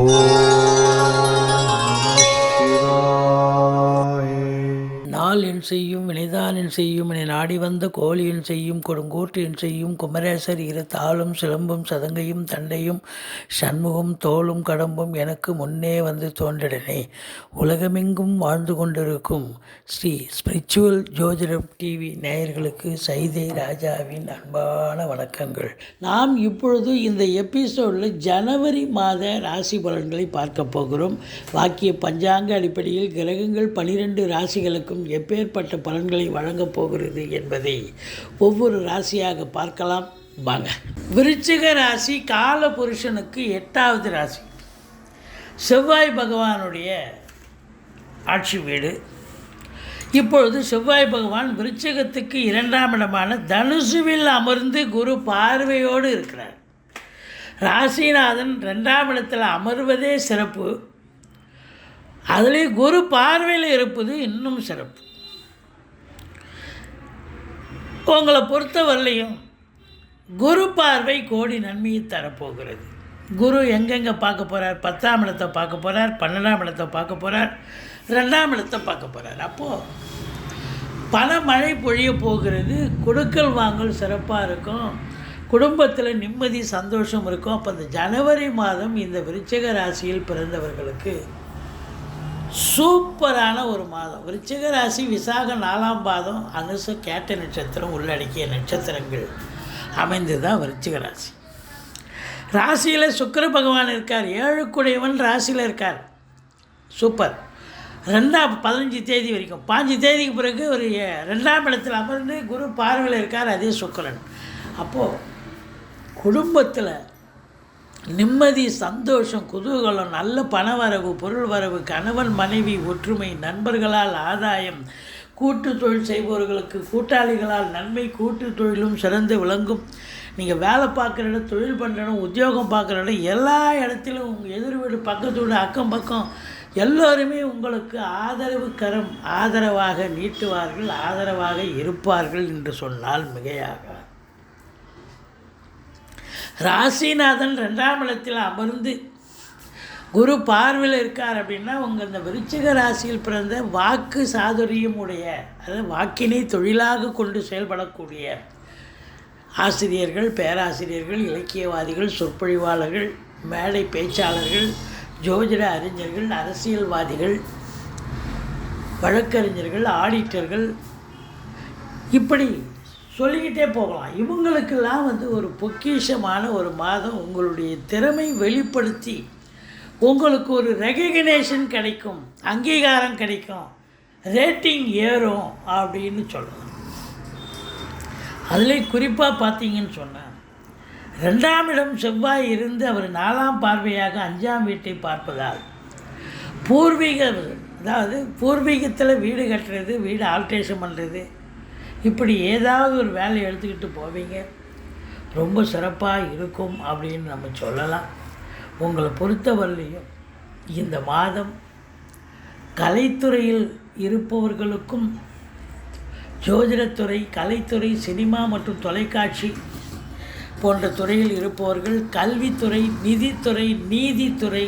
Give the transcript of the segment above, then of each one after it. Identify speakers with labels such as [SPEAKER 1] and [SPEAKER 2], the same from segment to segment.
[SPEAKER 1] நாள் என் செய்யும் வினைதான் செய்யும் என நாடி வந்த கோழியின் செய்யும் கொடுங்கூற்று செய்யும் குமரேசர் இரு தாளும் சிலம்பும் சதங்கையும் தண்டையும் சண்முகம் தோளும் கடம்பும் எனக்கு முன்னே வந்து தோன்றிடனே. உலகமெங்கும் வாழ்ந்து கொண்டிருக்கும் ஸ்ரீ ஸ்பிரிச்சுவல் ஜோதிடம் டிவி நேயர்களுக்கு சைதை ராஜாவின் அன்பான வணக்கங்கள். நாம் இப்பொழுது இந்த எபிசோடில் ஜனவரி மாத ராசி பலன்களை பார்க்க போகிறோம். வாக்கிய பஞ்சாங்க அடிப்படையில் கிரகங்கள் பனிரெண்டு ராசிகளுக்கும் எப்பேர் எப்பேற்பட்ட பலன்களை வழங்கப் போகிறது என்பதை ஒவ்வொரு ராசியாக பார்க்கலாம். வாங்க. விருச்சிக ராசி கால புருஷனுக்கு எட்டாவது ராசி. செவ்வாய் பகவானுடைய ஆட்சி வீடு. இப்பொழுது செவ்வாய் பகவான் விருச்சிகத்துக்கு இரண்டாம் இடமான தனுசுவில் அமர்ந்து குரு பார்வையோடு இருக்கிறார். ராசிநாதன் ரெண்டாம் இடத்தில் அமர்வதே சிறப்பு. அதிலே குரு பார்வையில் இருப்பது இன்னும் சிறப்பு. உங்களை பொறுத்தவரையிலையும் குரு பார்வை கோடி நன்மையை தரப்போகிறது. குரு எங்கெங்கே பார்க்க போகிறார் பத்தாம் இடத்தை பார்க்க போகிறார் பன்னெண்டாம் இடத்தை பார்க்க போகிறார் ரெண்டாம் இடத்தை பார்க்க போகிறார் அப்போது பல மழை பொழிய போகிறது. கொடுக்கல் வாங்கல் சிறப்பாக இருக்கும். குடும்பத்தில் நிம்மதி சந்தோஷம் இருக்கும். அப்போ அந்த ஜனவரி மாதம் இந்த விருச்சிக ராசியில் பிறந்தவர்களுக்கு சூப்பரான ஒரு மாதம். விருச்சிக ராசி விசாக நாலாம் பாதம் அனுச கேட்ட நட்சத்திரம் உள்ளடக்கிய நட்சத்திரங்கள் அமைந்து தான் விருச்சிக ராசி. ராசியில் சுக்கிர பகவான் இருக்கார். ஏழுக்குடையவன் ராசியில் இருக்கார். சூப்பர். ரெண்டாம் பதினஞ்சு தேதி வரைக்கும். பாஞ்சு தேதிக்கு பிறகு ஒரு ரெண்டாம் இடத்தில் அமர்ந்து குரு பார்வையில் இருக்கார். அதே சுக்கிரன். அப்போது குடும்பத்தில் நிம்மதி சந்தோஷம் குதூகலம் நல்ல பணவரவு பொருள் வரவு கணவன் மனைவி ஒற்றுமை நண்பர்களால் ஆதாயம் கூட்டு தொழில் செய்பவர்களுக்கு கூட்டாளிகளால் நன்மை கூட்டு தொழிலும் சிறந்து விளங்கும். நீங்கள் வேலை பார்க்குற இடம் தொழில் பண்ணுற இடம் உத்தியோகம் பார்க்குற இடம் எல்லா இடத்திலும் உங்கள் எதிர் வீடு பக்கத்து வீடு அக்கம் பக்கம் எல்லோருமே உங்களுக்கு ஆதரவு கரம் ஆதரவாக நீட்டுவார்கள் ஆதரவாக இருப்பார்கள் என்று சொன்னால் மிகையாக ராசிநாதன் ரெண்டாம் இடத்தில் அமர்ந்து குரு பார்வையில் இருக்கார் அப்படின்னா உங்கள் இந்த விருச்சிக ராசியில் பிறந்த வாக்கு சாதுரியம் உடைய அதாவது வாக்கினை தொழிலாக கொண்டு செயல்படக்கூடிய ஆசிரியர்கள் பேராசிரியர்கள் இலக்கியவாதிகள் சொற்பொழிவாளர்கள் மேடை பேச்சாளர்கள் ஜோதிட அறிஞர்கள் அரசியல்வாதிகள் வழக்கறிஞர்கள் ஆடிட்டர்கள் இப்படி சொல்லிக்கிட்டே போகலாம். இவங்களுக்கெல்லாம் வந்து ஒரு பொக்கிஷமான ஒரு மாதம் உங்களுடைய திறமை வெளிப்படுத்தி உங்களுக்கு ஒரு ரெகக்னேஷன் கிடைக்கும் அங்கீகாரம் கிடைக்கும் ரேட்டிங் ஏறும் அப்படின்னு சொல்லலாம் அதில் குறிப்பாக பார்த்தீங்கன்னு சொன்னேன் ரெண்டாம் இடம் செவ்வாய் இருந்து அவர் நாலாம் பார்வையாக அஞ்சாம் வீட்டை பார்ப்பதால் பூர்வீக அதாவது பூர்வீகத்தில் வீடு கட்டுறது வீடு ஆல்ட்ரேஷன் பண்ணுறது இப்படி ஏதாவது ஒரு வேலையை எடுத்துக்கிட்டு போவீங்க. ரொம்ப சிறப்பாக இருக்கும் அப்படின்னு நம்ம சொல்லலாம். உங்களை பொறுத்தவரையிலையும் இந்த மாதம் கலைத்துறையில் இருப்பவர்களுக்கும் ஜோதிடத்துறை கலைத்துறை சினிமா மற்றும் தொலைக்காட்சி போன்ற துறையில் இருப்பவர்கள் கல்வித்துறை நிதித்துறை நீதித்துறை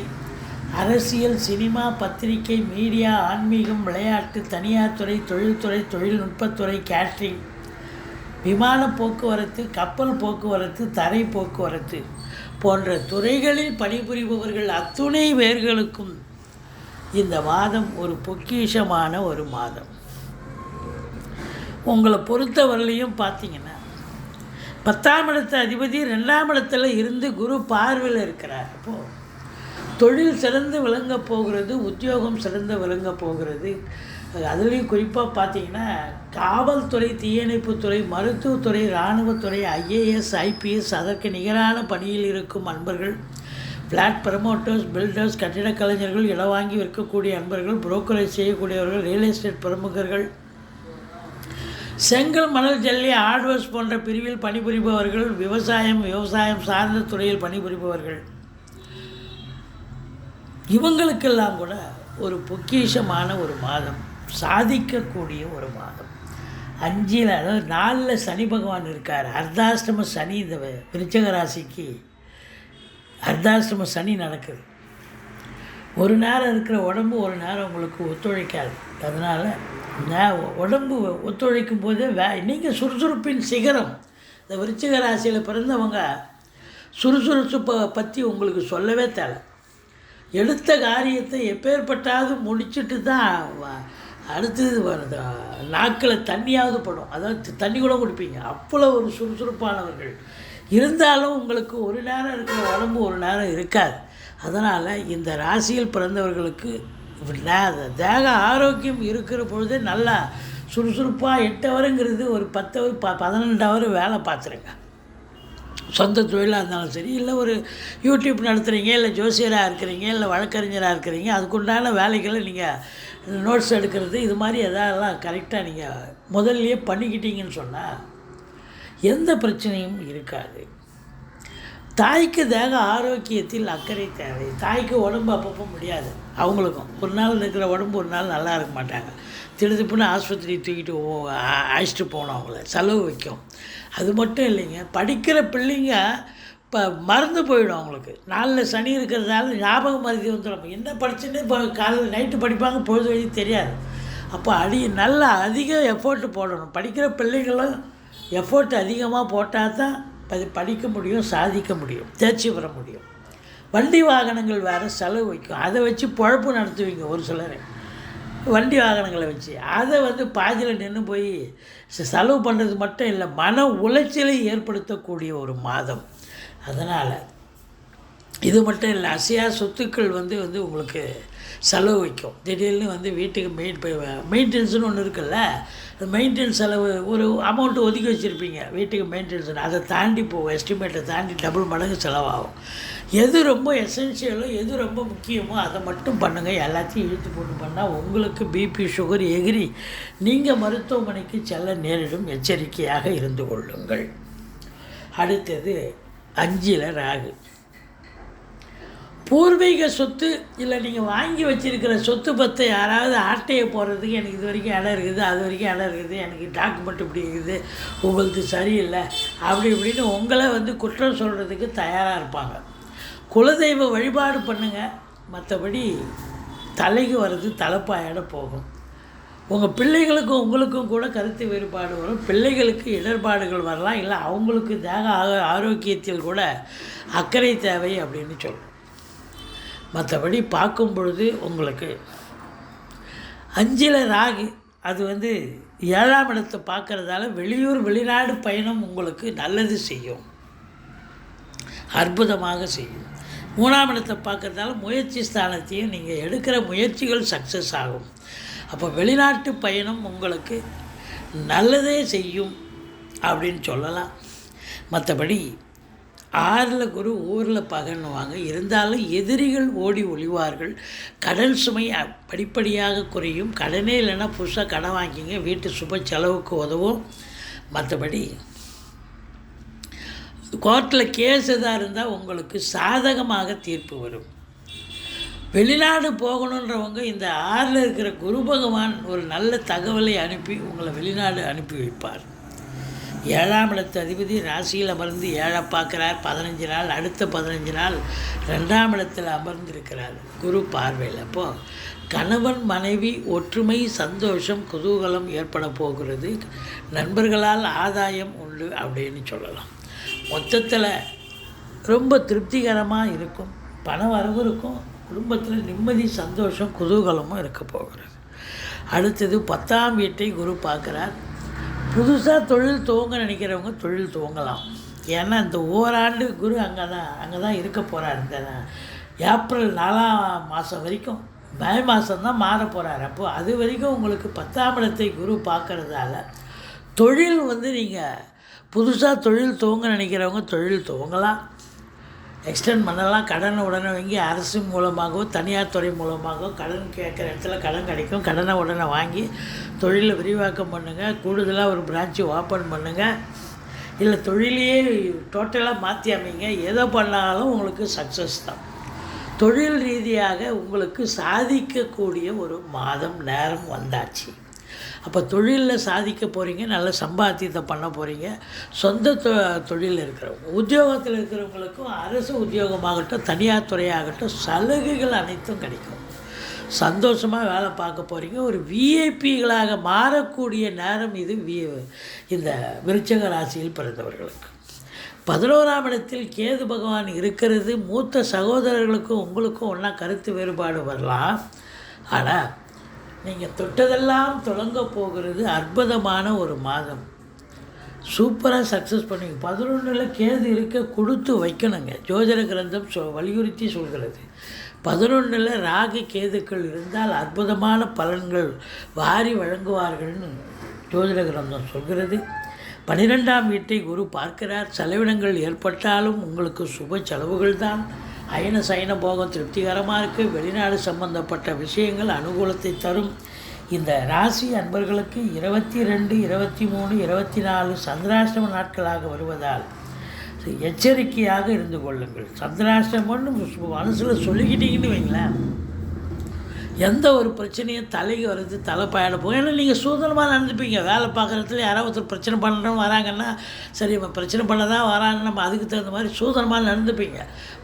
[SPEAKER 1] அரசியல் சினிமா பத்திரிகை மீடியா ஆன்மீகம் விளையாட்டு தனியார் துறை தொழில்துறை தொழில்நுட்பத்துறை கேட்ரிங் விமான போக்குவரத்து கப்பல் போக்குவரத்து தரை போக்குவரத்து போன்ற துறைகளில் பணிபுரிபவர்கள் அத்துணை பேர்களுக்கும் இந்த மாதம் ஒரு பொக்கிஷமான ஒரு மாதம். உங்களை பொறுத்தவரையிலையும் பார்த்தீங்கன்னா பத்தாம் இடத்து அதிபதி ரெண்டாம் இடத்துல இருந்து குரு பார்வையில் இருக்கிறார். அப்போது தொழில் சிறந்து விளங்க போகிறது உத்தியோகம் சிறந்து விளங்க போகிறது. அதுலேயும் குறிப்பாக பார்த்தீங்கன்னா காவல்துறை தீயணைப்புத்துறை மருத்துவத்துறை இராணுவத்துறை ஐஏஎஸ் ஐபிஎஸ் அதற்கு நிகரான பணியில் இருக்கும் அன்பர்கள் ஃப்ளாட் ப்ரமோட்டர்ஸ் பில்டர்ஸ் கட்டிடக் கலைஞர்கள் இடம் வாங்கி விற்கக்கூடிய அன்பர்கள் புரோக்கரேஜ் செய்யக்கூடியவர்கள் ரியல் எஸ்டேட் பிரமுகர்கள் செங்கல் மணல் ஜல்லி ஹார்ட்வேர்ஸ் போன்ற பிரிவில் பணிபுரிபவர்கள் விவசாயம் விவசாயம் சார்ந்த துறையில் பணிபுரிபவர்கள். இவங்களுக்கெல்லாம் கூட ஒரு பொக்கிஷமான ஒரு மாதம் சாதிக்கக்கூடிய ஒரு மாதம். அஞ்சில் அதாவது நாலில் சனி பகவான் இருக்கார். அர்த்தாஷ்டம சனி இந்த விருச்சக ராசிக்கு அர்த்தாஷ்டம சனி நடக்குது. ஒரு நேரம் இருக்கிற உடம்பு ஒரு நேரம் உங்களுக்கு ஒத்துழைக்காது. அதனால் நே- உடம்பு ஒத்துழைக்கும் போதே வே நீங்கள் சுறுசுறுப்பின் சிகரம். இந்த விருச்சிக ராசியில் பிறந்தவங்க சுறுசுறுப்பை பற்றி உங்களுக்கு சொல்லவே தேவை எடுத்த காரியத்தை எப்பேற்பட்டாவது முடிச்சிட்டு தான் அடுத்தது வருது. நாக்கில் தண்ணியாவது படும். அதாவது தண்ணி கூட குடிப்பீங்க. அவ்வளோ ஒரு சுறுசுறுப்பானவர்கள். இருந்தாலும் உங்களுக்கு ஒரு நேரம் இருக்கிற உடம்பு ஒரு நேரம் இருக்காது. அதனால் இந்த ராசியில் பிறந்தவர்களுக்கு நே- தேக ஆரோக்கியம் இருக்கிற பொழுதே நல்லா சுறுசுறுப்பாக எட்டு ஹவருங்கிறது ஒரு பத்து ஹவர் ப பதினெண்டு ஹவர் வேலை பார்த்துருங்க. சொந்த தொழிலாக இருந்தாலும் சரி இல்லை ஒரு யூடியூப் நடத்துகிறீங்க இல்லை ஜோசியராக இருக்கிறீங்க இல்லை வழக்கறிஞராக இருக்கிறீங்க அதுக்குண்டான வேலைகளை நீங்கள் நோட்ஸ் எடுக்கிறது இது மாதிரி எதாவெல்லாம் கரெக்டாக நீங்கள் முதல்லையே பண்ணிக்கிட்டீங்கன்னு சொன்னால் எந்த பிரச்சனையும் இருக்காது. தாய்க்கு தேக ஆரோக்கியத்தில் அக்கறை தேவை. தாய்க்கு உடம்பு அப்பப்போ முடியாது. அவங்களுக்கும். ஒரு நாள் இருக்கிற உடம்பு ஒரு நாள் நல்லா இருக்க மாட்டாங்க. திடுதிப்புன்னு ஆஸ்பத்திரி தூக்கிட்டு அழைச்சிட்டு போகணும் அவங்கள. செலவு வைக்கும். அது மட்டும் இல்லைங்க. படிக்கிற பிள்ளைங்க இப்போ மறந்து போயிடும் அவங்களுக்கு. நாளில் சனி இருக்கிறதால ஞாபகம் மருதி வந்துடும் என்ன படிச்சுன்னு இப்போ காலையில் நைட்டு படிப்பாங்க பொழுது வழி தெரியாது. அப்போ அடி நல்லா அதிக எஃபோர்ட்டு போடணும். படிக்கிற பிள்ளைங்களும் எஃபோர்ட் அதிகமாக போட்டால் தான் அது படிக்க முடியும் சாதிக்க முடியும் தேர்ச்சி பெற முடியும். வண்டி வாகனங்கள் வேறு செலவு வைக்கும். அதை வச்சு பொழப்பு நடத்துவீங்க ஒரு சிலர். வண்டி வாகனங்களை வச்சு. அதை வந்து பாதியில் நின்று போய் செலவு பண்ணுறது மட்டும் இல்லை மன உளைச்சலை ஏற்படுத்தக்கூடிய ஒரு மாதம். அதனால் இது மட்டும் இல்லை அசையா சொத்துக்கள் வந்து வந்து உங்களுக்கு செலவு வைக்கும். திடீர்னு வந்து வீட்டுக்கு மெயின் மெயின்டெனன்ஸ்னு ஒன்று இருக்குல்ல அந்த மெயின்டெனன்ஸ் செலவு ஒரு அமௌண்ட்டு ஒதுக்கி வச்சுருப்பீங்க. வீட்டுக்கு மெயின்டெனன்ஸ் அதை தாண்டி போகும் எஸ்டிமேட்டை தாண்டி டபுள் மடங்கு செலவாகும். எது ரொம்ப எசென்ஷியலோ எது ரொம்ப முக்கியமோ அதை மட்டும் பண்ணுங்கள் எல்லாத்தையும் இழுத்து போட்டு பண்ணால் உங்களுக்கு பிபி சுகர் எகிரி. நீங்கள் மருத்துவமனைக்கு செல்ல நேரிடும் எச்சரிக்கையாக இருந்து கொள்ளுங்கள். அடுத்தது அஞ்சில் ராகு. பூர்வீக சொத்து இல்லை நீங்கள் வாங்கி வச்சிருக்கிற சொத்து பத்தை யாராவது ஆட்டையை போடுறதுக்கு எனக்கு இது வரைக்கும் இடம் இருக்குது அது வரைக்கும் இடம் இருக்குது எனக்கு டாக்குமெண்ட் இப்படி இருக்குது உங்களுக்கு சரியில்லை அப்படி இப்படின்னு உங்களை வந்து குற்றம் சொல்கிறதுக்கு தயாராக இருப்பாங்க. குலதெய்வ வழிபாடு பண்ணுங்கள் மற்றபடி தலைக்கு வர்றது தலைப்பாயோட போகும். உங்கள் பிள்ளைகளுக்கும் உங்களுக்கும் கூட கருத்து வேறுபாடு வரும். பிள்ளைகளுக்கு இடர்பாடுகள் வரலாம் இல்லை அவங்களுக்கு தேக ஆரோக்கியத்தில் கூட அக்கறை தேவை அப்படின்னு சொல்லணும் மற்றபடி பார்க்கும் பொழுது உங்களுக்கு அஞ்சில் ராகு அது வந்து ஏழாம் இடத்தை பார்க்குறதால வெளியூர் வெளிநாடு பயணம் உங்களுக்கு நல்லது செய்யும். அற்புதமாக செய்யும். மூணாம் இடத்தை பார்க்குறதால முயற்சி ஸ்தானத்தையும் நீங்கள் எடுக்கிற முயற்சிகள் சக்ஸஸ் ஆகும். அப்போ வெளிநாட்டு பயணம் உங்களுக்கு நல்லதே செய்யும் அப்படின்னு சொல்லலாம். மற்றபடி ஆறில் குரு ஊரில் பகன்னுவாங்க. இருந்தாலும் எதிரிகள் ஓடி ஒளிவார்கள். கடன் சுமை படிப்படியாக குறையும். கடனே இல்லைன்னா புதுசாக கடன் வாங்கிங்க வீட்டு சுப செலவுக்கு உதவும். மற்றபடி கோர்ட்டில் கேஸ் எதாக இருந்தால் உங்களுக்கு சாதகமாக தீர்ப்பு வரும். வெளிநாடு போகணுன்றவங்க இந்த ஆறில் இருக்கிற குரு பகவான் ஒரு நல்ல தகவலை அனுப்பி உங்களை வெளிநாடு அனுப்பி வைப்பார். ஏழாம் இடத்து அதிபதி ராசியில் அமர்ந்து ஏழை பார்க்குறார். பதினஞ்சு நாள் அடுத்த பதினஞ்சு நாள் ரெண்டாம் இடத்தில் அமர்ந்திருக்கிறார். குரு பார்வையில். அப்போது கணவன் மனைவி ஒற்றுமை சந்தோஷம் குதூகலம் ஏற்பட போகிறது. நண்பர்களால் ஆதாயம் உண்டு அப்படின்னு சொல்லலாம். மொத்தத்தில் ரொம்ப திருப்திகரமாக இருக்கும். பண வரவு இருக்கும். குடும்பத்தில் நிம்மதி சந்தோஷம் குதூகலமும் இருக்க போகிறது. அடுத்தது பத்தாம் வீட்டை குரு பார்க்குறார். புதுசாக தொழில் துவங்க நினைக்கிறவங்க தொழில் துவங்கலாம். ஏன்னா இந்த ஓராண்டு குரு அங்கே தான் அங்கே தான் இருக்க போகிறார் இந்த ஏப்ரல் நாலாம் மாதம் வரைக்கும் மே மாதம் தான் மாற போகிறார் அப்போது அது வரைக்கும் உங்களுக்கு பத்தாம் இடத்தை குரு பார்க்குறதால தொழில் வந்து நீங்கள் புதுசாக தொழில் துவங்க நினைக்கிறவங்க தொழில் துவங்கலாம். எக்ஸ்டெண்ட் பண்ணலாம். கடனை உடனே வாங்கி அரசு மூலமாகவோ தனியார் துறை மூலமாகவோ கடன் கேட்குற இடத்துல கடன் கிடைக்கும். கடனை உடனே வாங்கி தொழிலை விரிவாக்கம் பண்ணுங்கள் கூடுதலாக ஒரு பிரான்ச்சு ஓப்பன் பண்ணுங்கள் இல்லை தொழிலையே டோட்டலாக மாற்றி அமைங்க. எதை பண்ணாலும் உங்களுக்கு சக்ஸஸ் தான். தொழில் ரீதியாக உங்களுக்கு சாதிக்கக்கூடிய ஒரு மாதம் நேரம் வந்தாச்சு. அப்போ தொழிலில் சாதிக்க போகிறீங்க நல்ல சம்பாத்தியத்தை பண்ண போகிறீங்க சொந்த தொ தொழிலில் இருக்கிறவங்க உத்தியோகத்தில் இருக்கிறவங்களுக்கும் அரசு உத்தியோகமாகட்டும் தனியார் துறையாகட்டும் சலுகைகள் அனைத்தும் கிடைக்கும். சந்தோஷமாக வேலை பார்க்க போகிறீங்க ஒரு விஐபிகளாக மாறக்கூடிய நேரம் இது வி இந்த விருச்சக ராசியில் பிறந்தவர்களுக்கு. பதினோராம் இடத்தில் கேது பகவான் இருக்கிறது. மூத்த சகோதரர்களுக்கும் உங்களுக்கும் ஒன்றா கருத்து வேறுபாடு வரலாம். ஆனால் நீங்கள் தொட்டதெல்லாம் தொடங்க போகிறது அற்புதமான ஒரு மாதம். சூப்பராக சக்ஸஸ் பண்ணுவீங்க. பதினொன்றில் கேது இருக்க கொடுத்து வைக்கணுங்க. ஜோதிட கிரந்தம் சொ வலியுறுத்தி சொல்கிறது. பதினொன்றில் ராகு கேதுக்கள் இருந்தால் அற்புதமான பலன்கள் வாரி வழங்குவார்கள்னு ஜோதிட கிரந்தம் சொல்கிறது. பன்னிரெண்டாம் வீட்டை குரு பார்க்கிறார். செலவினங்கள் ஏற்பட்டாலும் உங்களுக்கு சுப செலவுகள் தான் அயன சயன போகம் திருப்திகரமாக இருக்குது வெளிநாடு சம்பந்தப்பட்ட விஷயங்கள் அனுகூலத்தை தரும். இந்த ராசி அன்பர்களுக்கு இருபத்தி ரெண்டு இருபத்தி மூணு இருபத்தி நாலு சந்திராஷ்டம நாட்களாக வருவதால் எச்சரிக்கையாக இருந்து கொள்ளுங்கள். சந்திராஷ்டமம்னு மனசில் சொல்லிக்கிட்டீங்கன்னு வைங்களேன். எந்த ஒரு பிரச்சனையும் தலைக்கு வர்றது தலை பயணம் போகும். ஏன்னா நீங்கள் சுதந்திரமாக நடந்துப்பீங்க. வேலை பார்க்குறதுல யாராவது ஒருத்தர் பிரச்சனை பண்ணுறோம் வராங்கன்னா சரி நம்ம பிரச்சனை பண்ண தான் வரான்னு நம்ம அதுக்கு தகுந்த மாதிரி சுதந்திரமாக நடந்துப்பீங்க.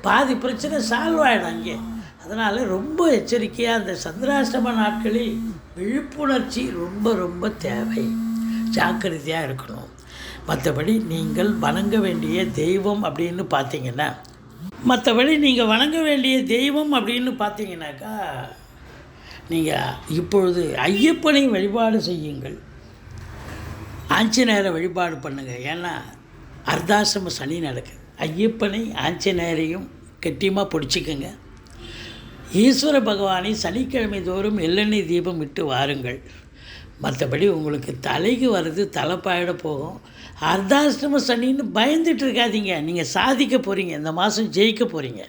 [SPEAKER 1] பாதி பிரச்சனை சால்வ் ஆகிடும் அங்கே. அதனால் ரொம்ப எச்சரிக்கையாக அந்த சந்திராஷ்டம நாட்களில் விழிப்புணர்ச்சி ரொம்ப ரொம்ப தேவை. ஜாக்கிரதையாக இருக்கணும். மற்றபடி நீங்கள் வணங்க வேண்டிய தெய்வம் அப்படின்னு பார்த்தீங்கன்னா மற்றபடி நீங்கள் வணங்க வேண்டிய தெய்வம் அப்படின்னு பார்த்தீங்கன்னாக்கா நீங்கள் இப்பொழுது ஐயப்பனை வழிபாடு செய்யுங்கள். ஆஞ்சநேயரை வழிபாடு பண்ணுங்கள் ஏன்னா அர்த்தாசிரம சனி நடக்குது ஐயப்பனை ஆஞ்சநேயரையும் கெட்டியமாக பிடிச்சிக்கங்க. ஈஸ்வர பகவானை சனிக்கிழமை தோறும் எள்ளெண்ணெய் தீபம் விட்டு வாருங்கள். மற்றபடி உங்களுக்கு தலைக்கு வர்றது தலைப்பாயிட போகும். அர்த்தாஷ்டம சனின்னு பயந்துட்டு இருக்காதீங்க. நீங்கள் சாதிக்க போகிறீங்க இந்த மாதம் ஜெயிக்க போகிறீங்க